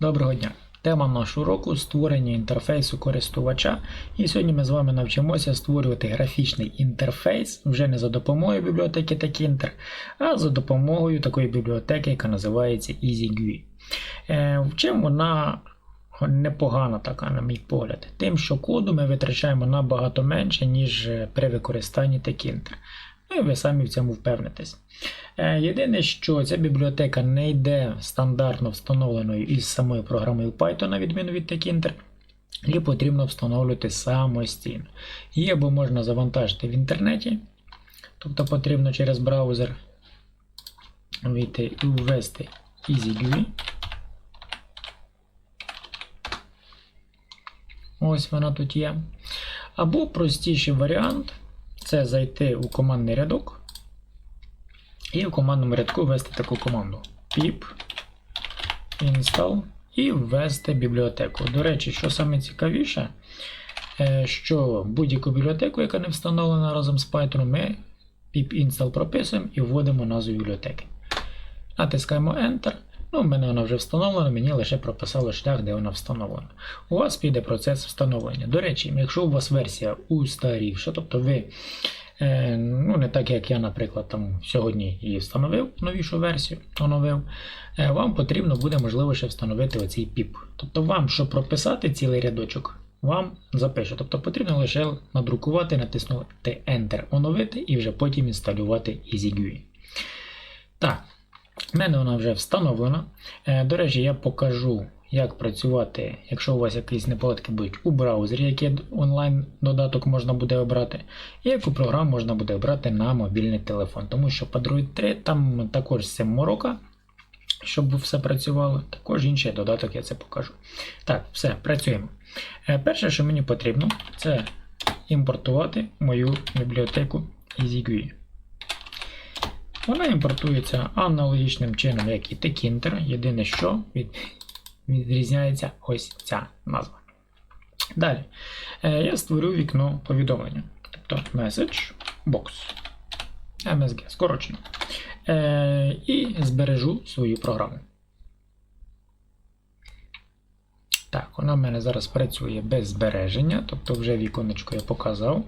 Доброго дня! Тема нашого уроку створення інтерфейсу користувача. І сьогодні ми з вами навчимося створювати графічний інтерфейс вже не за допомогою бібліотеки Tkinter, а за допомогою такої бібліотеки, яка називається EasyGUI. Е, В чим вона непогана така, на мій погляд? Тим, що коду ми витрачаємо набагато менше, ніж е, при використанні Tkinter. Ну і ви самі в цьому впевнитесь. Е, Єдине, що ця бібліотека не йде стандартно встановленою із самою програмою Python, на відміну від Tkinter, її потрібно встановлювати самостійно. Її або можна завантажити в інтернеті, тобто потрібно через браузер вийти і ввести EasyGUI. Ось вона тут є. Або простіший варіант це зайти у командний рядок і в командному рядку ввести таку команду pip install і ввести бібліотеку. До речі, що саме цікавіше, е, що будь-яку бібліотеку, яка не встановлена разом з Python, ми pip install прописуємо і вводимо назву бібліотеки. Натискаємо Enter. Ну, в мене вона вже встановлена, мені лише прописало шлях, де вона встановлена. У вас піде процес встановлення. До речі, якщо у вас версія устарівша, тобто ви, е, ну не так як я, наприклад, там сьогодні її встановив, новішу версію, оновив, е, вам потрібно буде можливо ще встановити оцей піп. Тобто вам, щоб прописати цілий рядочок, вам запише. Тобто потрібно лише надрукувати, натиснути Enter, оновити і вже потім інсталювати EasyGUI. Так. У мене вона вже встановлена. Е, До речі, я покажу, як працювати, якщо у вас якісь неполадки будуть у браузері, який онлайн додаток можна буде обрати, і яку програму можна буде обрати на мобільний телефон. Тому що Android 3 там також з морока, щоб все працювало. Також інший додаток я це покажу. Так, все, працюємо. Е, Перше, що мені потрібно, це імпортувати мою бібліотеку EasyGUI. Вона імпортується аналогічним чином, як і Tkinter. Єдине, що від, відрізняється ось ця назва. Далі е, я створю вікно повідомлення. Тобто Message Box. MSG, скорочено. Е, і збережу свою програму. Так, вона в мене зараз працює без збереження, тобто вже віконечко я показав.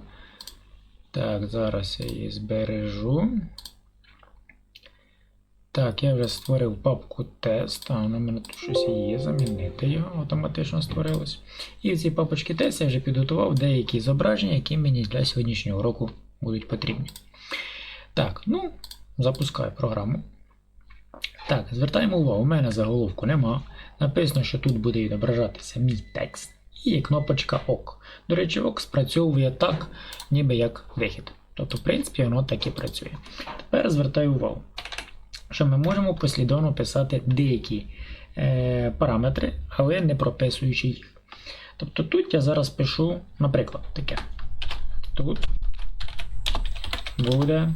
Так, зараз я її збережу. Так, я вже створив папку тест, а на мене тут щось є, замінити його, автоматично створилось. І в цій папочці тест я вже підготував деякі зображення, які мені для сьогоднішнього уроку будуть потрібні. Так, ну, запускаю програму. Так, звертаємо увагу, у мене заголовку нема. Написано, що тут буде відображатися мій текст. І кнопочка ОК. До речі, ОК спрацьовує так, ніби як вихід. Тобто, в принципі, воно так і працює. Tепер звертаю увагу що ми можемо послідовно писати деякі е, параметри, але не прописуючи їх. Тобто тут я зараз пишу, наприклад, таке. Тут буде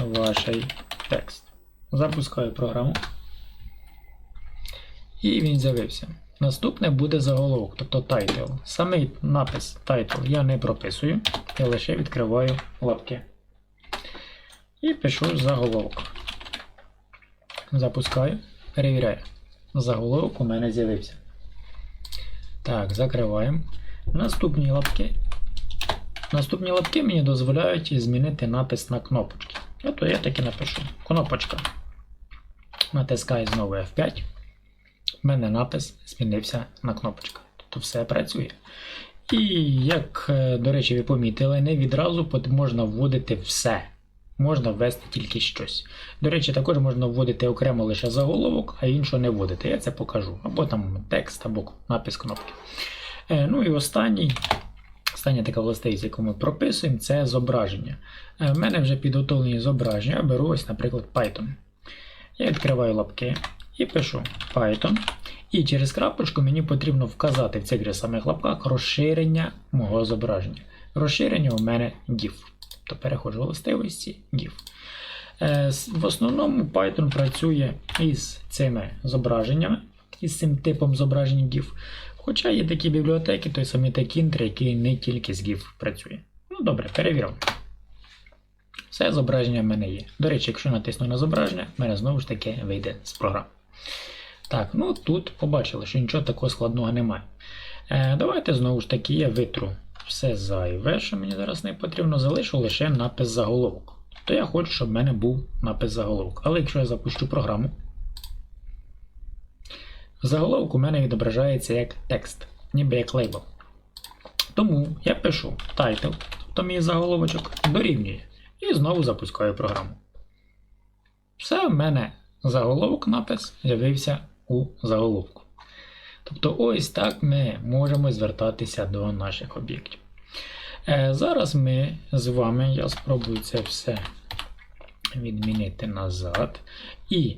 ваш текст. Запускаю програму. І він з'явився. Наступне буде заголовок, тобто title. Самий напис title я не прописую, я лише відкриваю лапки. І пишу заголовок. Запускаю, перевіряю. Заголовок у мене з'явився. Так, закриваємо. Наступні лапки. Наступні лапки мені дозволяють змінити напис на кнопочки. Тобто я таки напишу. Кнопочка. Натискаю знову F5. У мене напис змінився на кнопочка. Тобто все працює. І як, е, до речі, ви помітили, не відразу можна вводити все можна ввести тільки щось. До речі, також можна вводити окремо лише заголовок, а іншого не вводити. Я це покажу. Або там текст, або напис кнопки. Е, ну і останній. Остання така властивість, яку ми прописуємо, це зображення. Е, мене вже підготовлені зображення, я беру ось, наприклад, Python. Я відкриваю лапки і пишу Python. І через крапочку мені потрібно вказати в цих самих лапках розширення мого зображення. Розширення у мене GIF то переходжу властивості GIF. Е, в основному Python працює із цими зображеннями, із цим типом зображень GIF. Хоча є такі бібліотеки, той самий Tkinter, який не тільки з GIF працює. Ну добре, перевіримо. Все зображення в мене є. До речі, якщо натисну на зображення, в мене знову ж таки вийде з програми. Так, ну тут побачили, що нічого такого складного немає. Е, давайте знову ж таки я витру все зайве, що мені зараз не потрібно, залишу лише напис заголовок. То я хочу, щоб в мене був напис заголовок. Але якщо я запущу програму, заголовок у мене відображається як текст, ніби як лейбл. Тому я пишу title, тобто мій заголовочок, дорівнює. І знову запускаю програму. Все, в мене заголовок напис з'явився у заголовку. Тобто, ось так ми можемо звертатися до наших об'єктів. Е, зараз ми з вами, я спробую це все відмінити назад. І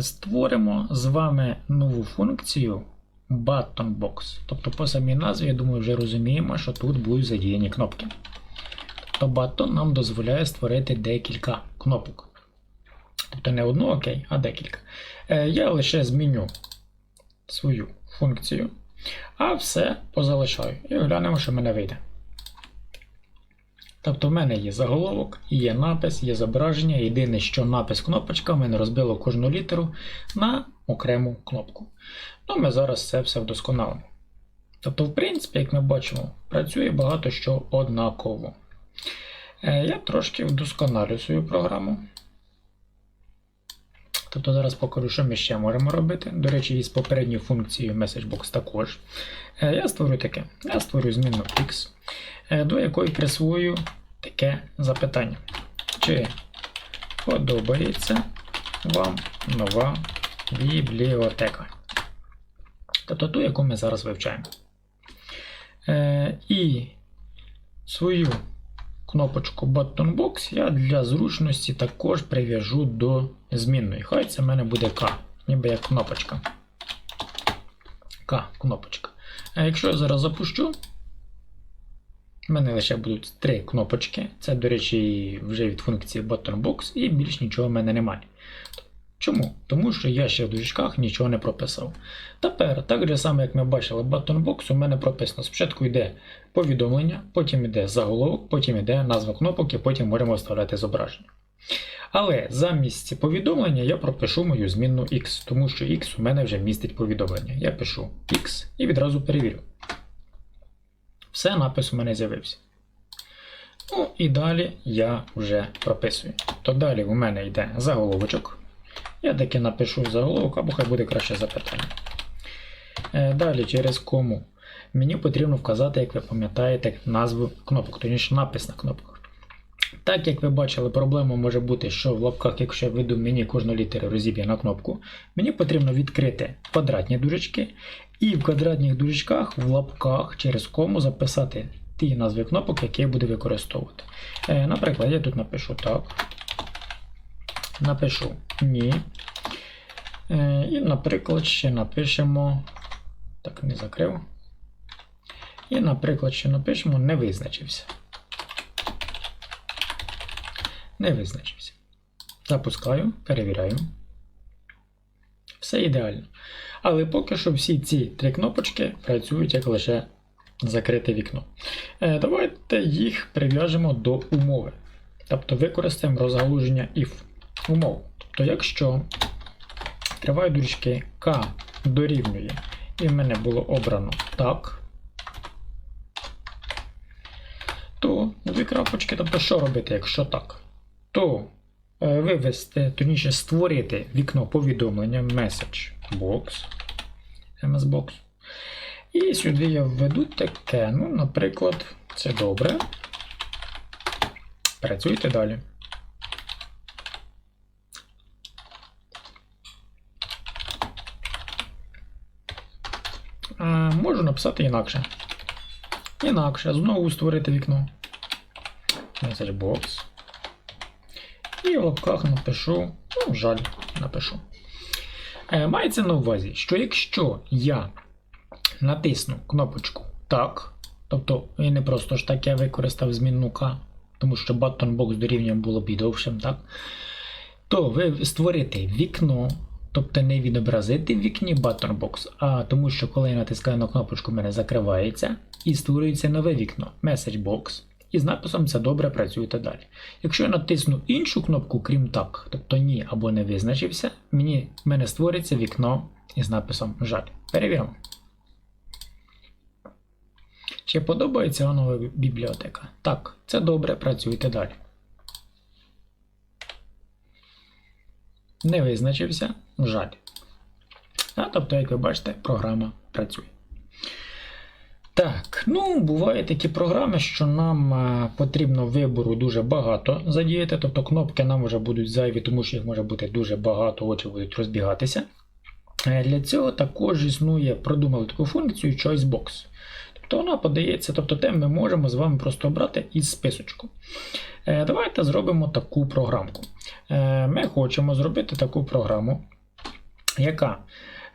створимо з вами нову функцію Button Box. Тобто, по самій назві, я думаю, вже розуміємо, що тут будуть задіяні кнопки. Тобто Button нам дозволяє створити декілька кнопок. Тобто не одну окей, а декілька. Е, я лише зміню свою функцію, а все позалишаю. І глянемо, що в мене вийде. Тобто в мене є заголовок, є напис, є зображення. Єдине, що напис кнопочка в мене розбило кожну літеру на окрему кнопку. Ну, ми зараз це все вдосконалимо. Тобто, в принципі, як ми бачимо, працює багато що однаково. Е, Я трошки вдосконалю свою програму. Тобто зараз покажу, що ми ще можемо робити. До речі, із попередньою функцією MessageBox також. Е, Я створю таке. Я створю зміну X, е, до якої присвою таке запитання. Чи подобається вам нова бібліотека? Тобто ту, яку ми зараз вивчаємо. Е, І свою кнопочку Button Box я для зручності також прив'яжу до змінної. Хай це в мене буде К, ніби як кнопочка. К, кнопочка. А якщо я зараз запущу, в мене лише будуть три кнопочки. Це, до речі, вже від функції Button Box, і більш нічого в мене немає. Чому? Тому що я ще в дужках нічого не прописав. Тепер, так же само, як ми бачили, Box у мене прописано. Спочатку йде повідомлення, потім йде заголовок, потім йде назва кнопок і потім можемо вставляти зображення. Але замість повідомлення я пропишу мою змінну X, тому що X у мене вже містить повідомлення. Я пишу X і відразу перевірю. Все, напис у мене з'явився. Ну і далі я вже прописую. То далі у мене йде заголовочок. Я таки напишу заголовок, або хай буде краще запитання. Е, Далі через кому. Мені потрібно вказати, як ви пам'ятаєте, назву кнопок, точніше напис на кнопках. Так як ви бачили, проблема може бути, що в лапках, якщо я веду мені кожну літеру розіб'є на кнопку, мені потрібно відкрити квадратні дужечки, і в квадратних дужечках в лапках через кому записати ті назви кнопок, які я буду використовувати. Е, Наприклад, я тут напишу так. Напишу ні. Е, І, наприклад, ще напишемо. Так, не закрив. І, наприклад, ще напишемо не визначився. Не визначився. Запускаю, перевіряю. Все ідеально. Але поки що всі ці три кнопочки працюють як лише закрите вікно. Е, Давайте їх прив'яжемо до умови. Тобто використаємо розгалуження if умов. Тобто, якщо тривають дужки К дорівнює, і в мене було обрано так, то дві крапочки, тобто що робити, якщо так? То е, вивести, точніше створити вікно повідомлення message box, MS. І сюди я введу таке, ну, наприклад, це добре. Працюйте далі. Е, Можу написати інакше. Інакше. Знову створити вікно. Message box. І в лапках напишу. Ну, жаль, напишу. Е, Мається на увазі, що якщо я натисну кнопочку так, тобто і не просто ж так я використав змінну К, тому що button box дорівнює було б і довшим, так? То ви створите вікно, тобто не відобразити в вікні button box, а тому що коли я натискаю на кнопочку, в мене закривається і створюється нове вікно message box. І з написом це добре працюєте далі. Якщо я натисну іншу кнопку, крім так, тобто ні або не визначився, мені в мене створиться вікно із написом жаль. Перевіримо. Чи подобається вам нова бібліотека? Так, це добре, працюйте далі. Не визначився, жаль. А, тобто, як ви бачите, програма працює. Так, ну бувають такі програми, що нам е, потрібно вибору дуже багато задіяти, тобто кнопки нам вже будуть зайві, тому що їх може бути дуже багато, очі будуть розбігатися. Е, Для цього також існує, продумали таку функцію ChoiceBox. Тобто вона подається, тобто те ми можемо з вами просто обрати із списочку. Е, Давайте зробимо таку програмку. Ми хочемо зробити таку програму, яка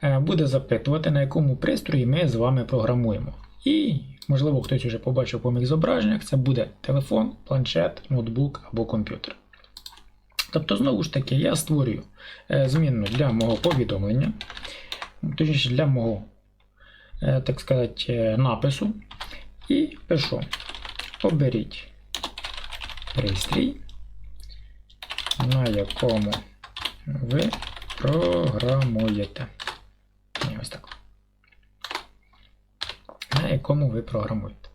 е, буде запитувати, на якому пристрої ми з вами програмуємо. І, можливо, хтось вже побачив по моїх зображеннях, це буде телефон, планшет, ноутбук або комп'ютер. Тобто, знову ж таки, я створюю е, змінну для мого повідомлення, точніше для мого, е, так сказати, напису. І пишу: оберіть пристрій, на якому ви програмуєте. Ні, ось так. На якому ви програмуєте.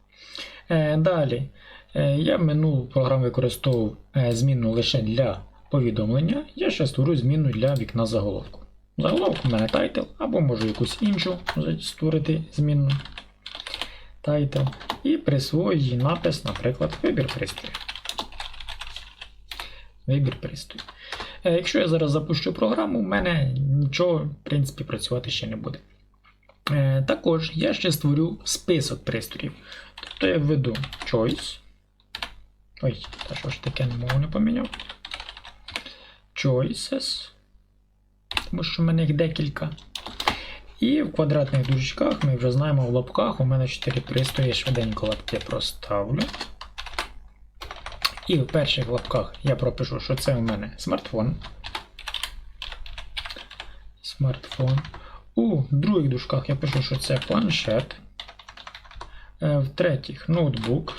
Е, далі. Е, я в минулу програму використовував е, змінну лише для повідомлення. Я ще створю зміну для вікна заголовку. Заголовок у мене title, або можу якусь іншу створити змінну title. І присвою напис, наприклад, вибір пристрою. Вибір пристрою. Е, Якщо я зараз запущу програму, у мене нічого, в принципі, працювати ще не буде. Е, Також я ще створю список пристроїв. Тобто я введу choice. Ой, та що ж таке мову не поміняв. Choices. Тому що в мене їх декілька. І в квадратних дужечках ми вже знаємо в лапках. У мене 4 пристрої, швиденько лапки проставлю. І в перших лапках я пропишу, що це у мене смартфон. Смартфон. У других дужках я пишу, що це планшет. Е, В третіх ноутбук.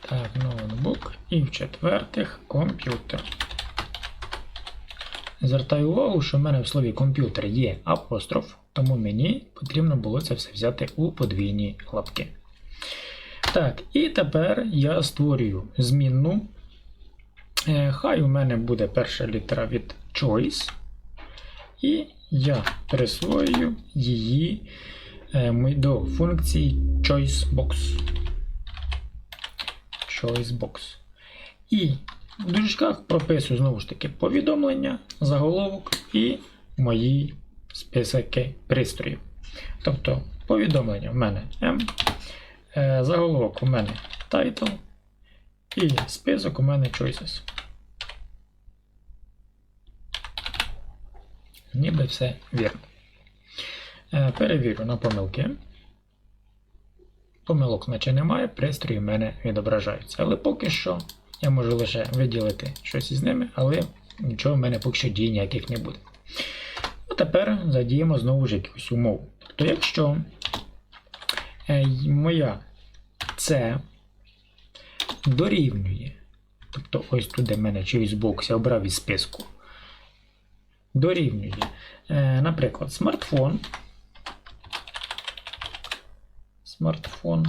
Так, ноутбук. І в четвертих комп'ютер. Звертаю увагу, що в мене в слові комп'ютер є апостроф, тому мені потрібно було це все взяти у подвійні лапки. Так, і тепер я створюю змінну. Е, Хай у мене буде перша літера від choice. І я присвоюю її е, до функції choicebox. Choicebox. І в дужечках прописую знову ж таки повідомлення, заголовок і мої списки пристроїв. Тобто повідомлення в мене M, заголовок у мене title і список у мене choices. Ніби все вірно. Е, Перевірю на помилки. Помилок наче немає, пристрої в мене відображаються. Але поки що я можу лише виділити щось із ними, але нічого в мене поки що дій ніяких не буде. Ну, тепер задіємо знову ж якусь умову. Тобто, якщо е, моя це дорівнює, тобто ось тут в мене чийсь бокс, я обрав із списку, дорівнює, е, наприклад, смартфон. Смартфон.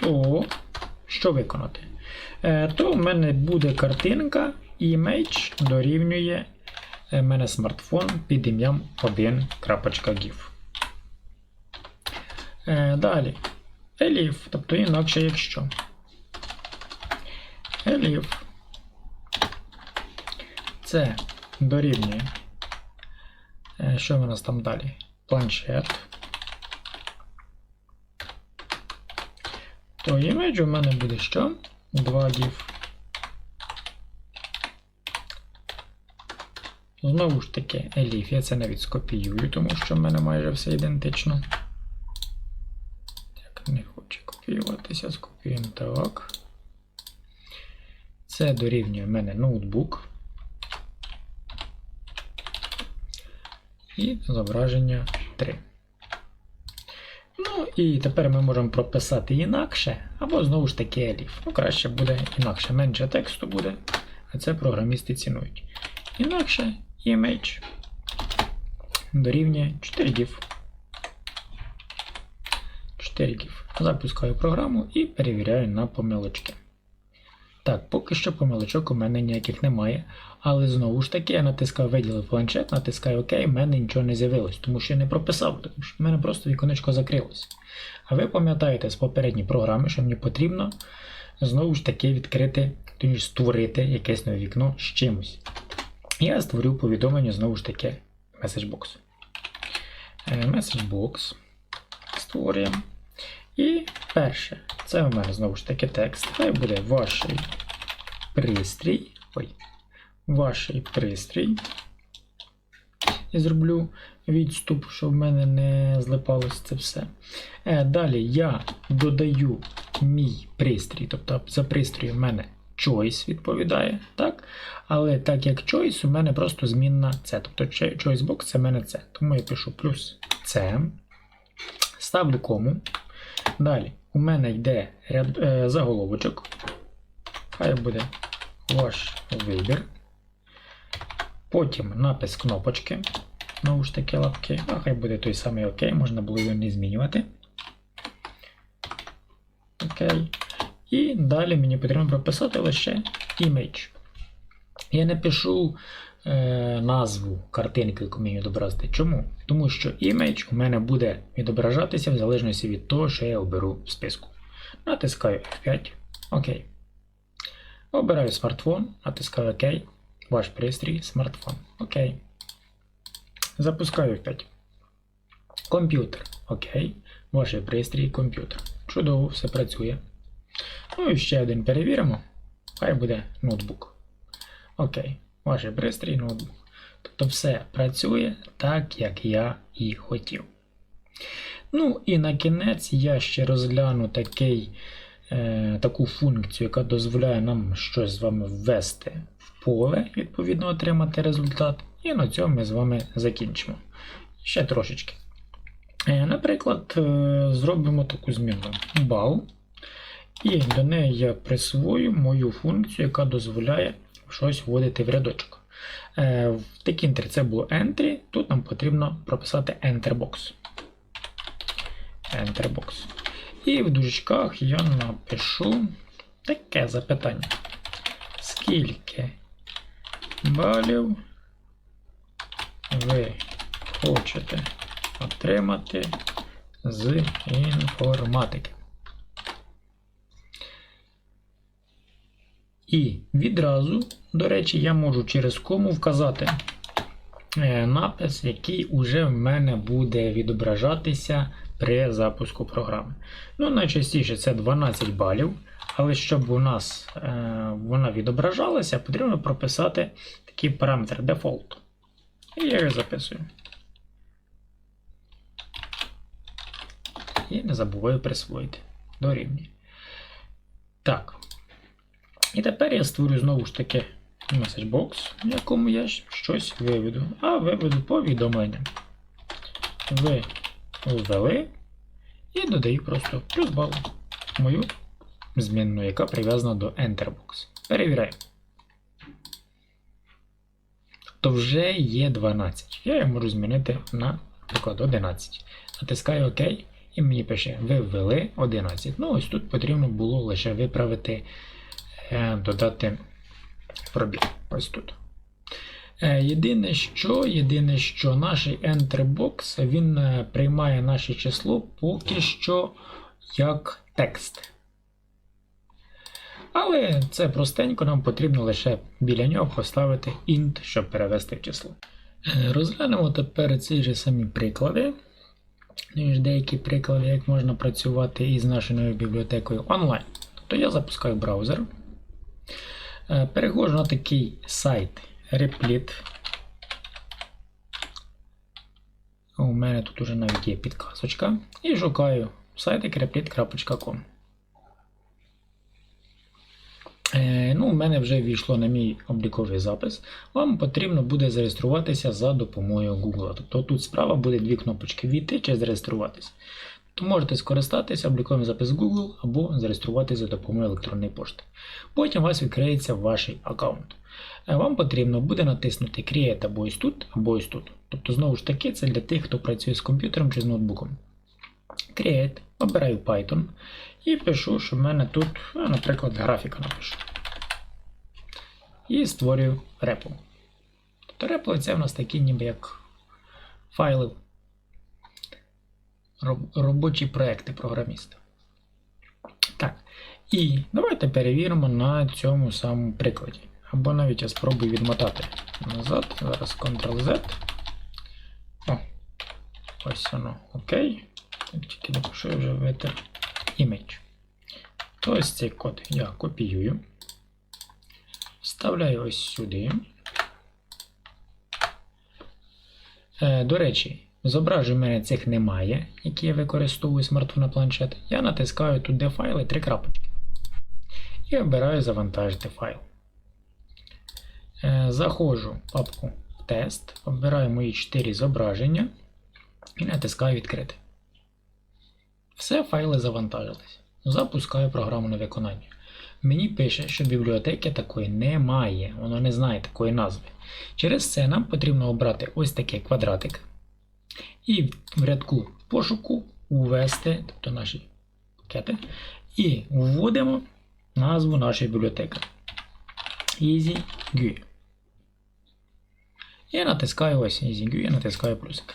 То що виконати? Е, То в мене буде картинка image дорівнює е, мене смартфон під ім'ям 1.gif. Е, Далі. Elif, тобто інакше якщо. Elif. Це дорівнює. Е, Що в нас там далі? Планшет. То image у мене буде що? 2 div. Знову ж таки, Elif, я це навіть скопіюю, тому що в мене майже все ідентично. Не хоче копіюватися, скопіюємо так. Це дорівнює в мене ноутбук. І зображення 3. Ну і тепер ми можемо прописати інакше, або знову ж таки еліф. Ну, краще буде інакше, менше тексту буде, а це програмісти цінують. Інакше image дорівнює 4 div. 4. Запускаю програму і перевіряю на помилочки. Так, поки що помилочок у мене ніяких немає. Але знову ж таки я натискав виділив планшет, натискаю ОК, в мене нічого не з'явилось, тому що я не прописав, тому що в мене просто віконечко закрилось. А ви пам'ятаєте з попередньої програми, що мені потрібно знову ж таки відкрити, тобто створити якесь нове вікно з чимось. Я створю повідомлення знову ж таки меседжбокс. Меседжбокс створюємо. І перше, це у мене знову ж таки текст. Хай буде ваш пристрій. Ой, ваш пристрій. І зроблю відступ, щоб в мене не злипалось це все. Е, Далі я додаю мій пристрій, тобто за пристрій в мене choice відповідає. так? Але так як choice, у мене просто змінна це. Тобто choicebox це в мене це. Тому я пишу плюс це. Ставлю кому. Далі у мене йде ряд, е, заголовочок. Хай буде ваш вибір. Потім напис кнопочки. Знову ж таки лапки. А хай буде той самий ОК, можна було його не змінювати. Окей. І далі мені потрібно прописати лише image. Я не пишу е, назву картинки, яку мені відобразити. Чому? Тому що image у мене буде відображатися в залежності від того, що я оберу в списку. Натискаю F5. Окей. Обираю смартфон, натискаю ОК. Ваш пристрій смартфон. Окей. Запускаю F5. Комп'ютер. Окей. Ваш пристрій комп'ютер. Чудово, все працює. Ну і ще один перевіримо. Хай буде ноутбук. Окей. Ваш пристрій ноутбук. Тобто все працює так, як я і хотів. Ну і на кінець я ще розгляну такий, е, таку функцію, яка дозволяє нам щось з вами ввести в поле, відповідно отримати результат. І на цьому ми з вами закінчимо. Ще трошечки. Е, наприклад, е, зробимо таку зміну бал. І до неї я присвою мою функцію, яка дозволяє щось вводити в рядочок. Е, В текінтері це було entry, тут нам потрібно прописати enterbox. Enterbox. І в дужечках я напишу таке запитання. Скільки балів ви хочете отримати з інформатики? І відразу, до речі, я можу через кому вказати е, напис, який уже в мене буде відображатися при запуску програми. Ну, найчастіше це 12 балів, але щоб у нас е, вона відображалася, потрібно прописати такий параметр default. І я його записую. І не забуваю присвоїти. Дорівнює. Так. І тепер я створю знову ж таки меседжбокс, в якому я щось виведу. А виведу повідомлення. Ви ввели і додаю просто плюс бал мою змінну, яка прив'язана до Enterbox. Перевіряємо. То вже є 12. Я її можу змінити на, наприклад, 11. Натискаю ОК, і мені пише, ви ввели 11. Ну, ось тут потрібно було лише виправити додати пробіг. Ось тут. Е, Єдине, що єдине, що наш Enterbox він е, приймає наше число поки що як текст. Але це простенько, нам потрібно лише біля нього поставити int, щоб перевести в число. Е, Розглянемо тепер ці ж самі приклади. Ну, Деякі приклади, як можна працювати із нашою бібліотекою онлайн. Тобто я запускаю браузер. Переходжу на такий сайт Replit. У мене тут уже навіть є підказочка. І шукаю сайт replit.com. Ну, У мене вже війшло на мій обліковий запис. Вам потрібно буде зареєструватися за допомогою Google. Тобто тут справа буде дві кнопочки Війти чи зареєструватися. То можете скористатися обліковим запис Google або зареєструватися за допомогою електронної пошти. Потім у вас відкриється ваш аккаунт. Е, Вам потрібно буде натиснути Create або ось тут, або ось тут. Тобто, знову ж таки, це для тих, хто працює з комп'ютером чи з ноутбуком. Create, обираю Python і пишу, що в мене тут, ну, наприклад, графіка напишу. І створюю репо. Тобто це в нас такі ніби як файли, робочі проекти програміста. Так. І давайте перевіримо на цьому самому прикладі. Або навіть я спробую відмотати назад. Зараз Ctrl-Z. О, ось воно. Окей. Тільки напишу вже витер image. То ось цей код я копіюю. Вставляю ось сюди. Е, до речі, зображень у мене цих немає, які я використовую смартфон на планшет. Я натискаю тут де файли три крапочки. І обираю завантажити файл. Е, заходжу в папку тест, обираю мої 4 зображення і натискаю відкрити. Все, файли завантажились. Запускаю програму на виконання. Мені пише, що бібліотеки такої немає, воно не знає такої назви. Через це нам потрібно обрати ось такий квадратик. І в рядку пошуку ввести, тобто наші пакети, і вводимо назву нашої бібліотеки. EasyGui. І натискаю ось EasyGui, натискаю плюсик.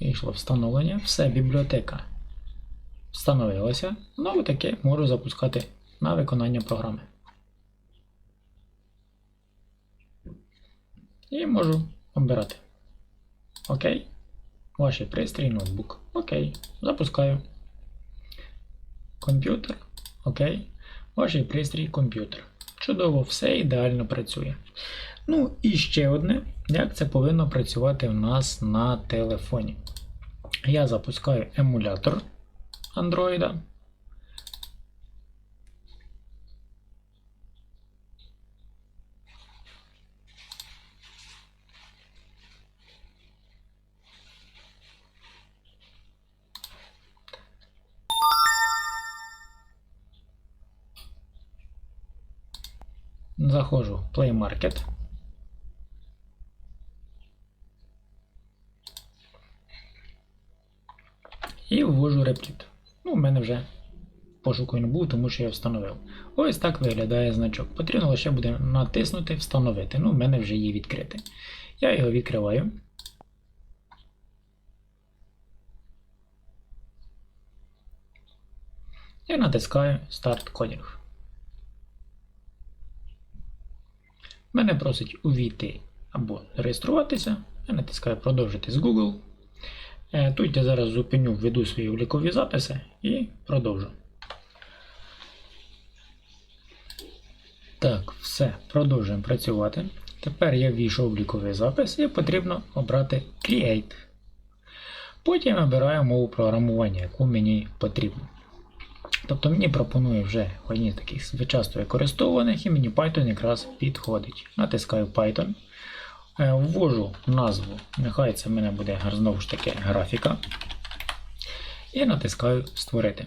Вийшло встановлення. Все, бібліотека встановилася. Знову таки можу запускати на виконання програми. І можу обирати. Окей. Ваш пристрій, ноутбук. Окей. Запускаю. Комп'ютер. Окей. Ваш пристрій комп'ютер. Чудово, все ідеально працює. Ну і ще одне, як це повинно працювати у нас на телефоні. Я запускаю емулятор Android. Заходжу в Play Market. І ввожу репліт. Ну, у мене вже пошуку не був, тому що я встановив. Ось так виглядає значок. Потрібно лише буде натиснути Встановити. Ну, в мене вже є відкритий. Я його відкриваю. І натискаю Start Coding. Мене просить увійти або реєструватися. Я натискаю Продовжити з Google. Е, Тут я зараз зупиню, введу свої облікові записи і продовжу. Так, все, продовжуємо працювати. Тепер я ввійшов обліковий запис і потрібно обрати Create. Потім обираю мову програмування, яку мені потрібно. Тобто мені пропонує вже одні з таких часто використовуваних і мені Python якраз підходить. Натискаю Python. Е, Ввожу назву, нехай це в мене буде знову ж таки графіка. І натискаю Створити.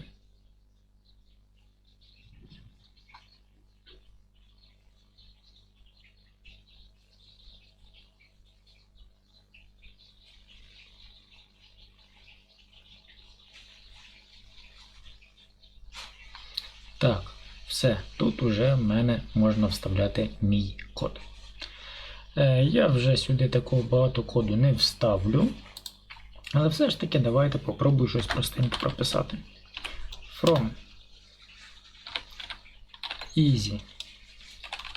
Так, все. Тут уже в мене можна вставляти мій код. Е, Я вже сюди такого багато коду не вставлю. Але все ж таки давайте попробую щось простенько прописати. From easy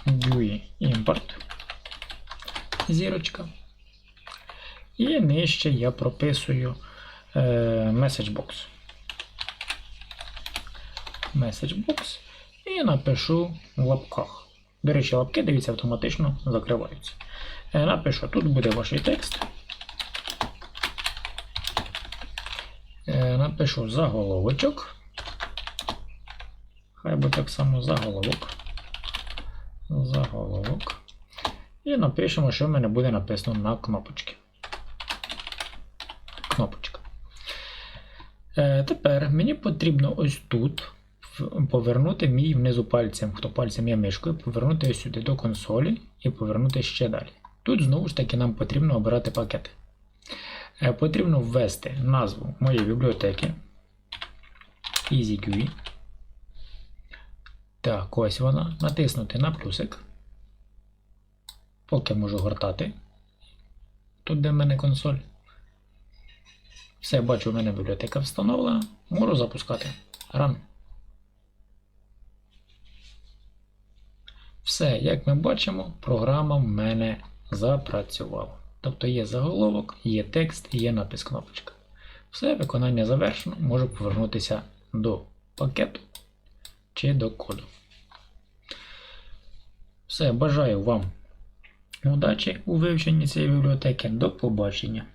GUI import. Зірочка. І нижче я прописую е, message box. Message box і напишу в лапках. До речі, лапки, дивіться, автоматично закриваються. Е, Напишу, тут буде ваш текст. Е, Напишу заголовочок. Хай буде так само заголовок. Заголовок. І напишемо, що в мене буде написано на кнопочці. Кнопочка. Е, тепер мені потрібно ось тут повернути мій внизу пальцем, хто пальцем є мишкою, повернути сюди до консолі і повернути ще далі. Тут знову ж таки нам потрібно обирати пакети. Е, Потрібно ввести назву моєї бібліотеки. EasyQuey. Так, ось вона. Натиснути на плюсик. Поки можу гортати. Тут де в мене консоль. Все, бачу, в мене бібліотека встановлена. Можу запускати. Run. Все, як ми бачимо, програма в мене запрацювала. Тобто є заголовок, є текст, є напис кнопочка. Все, виконання завершено, можу повернутися до пакету чи до коду. Все, бажаю вам удачі у вивченні цієї бібліотеки. До побачення.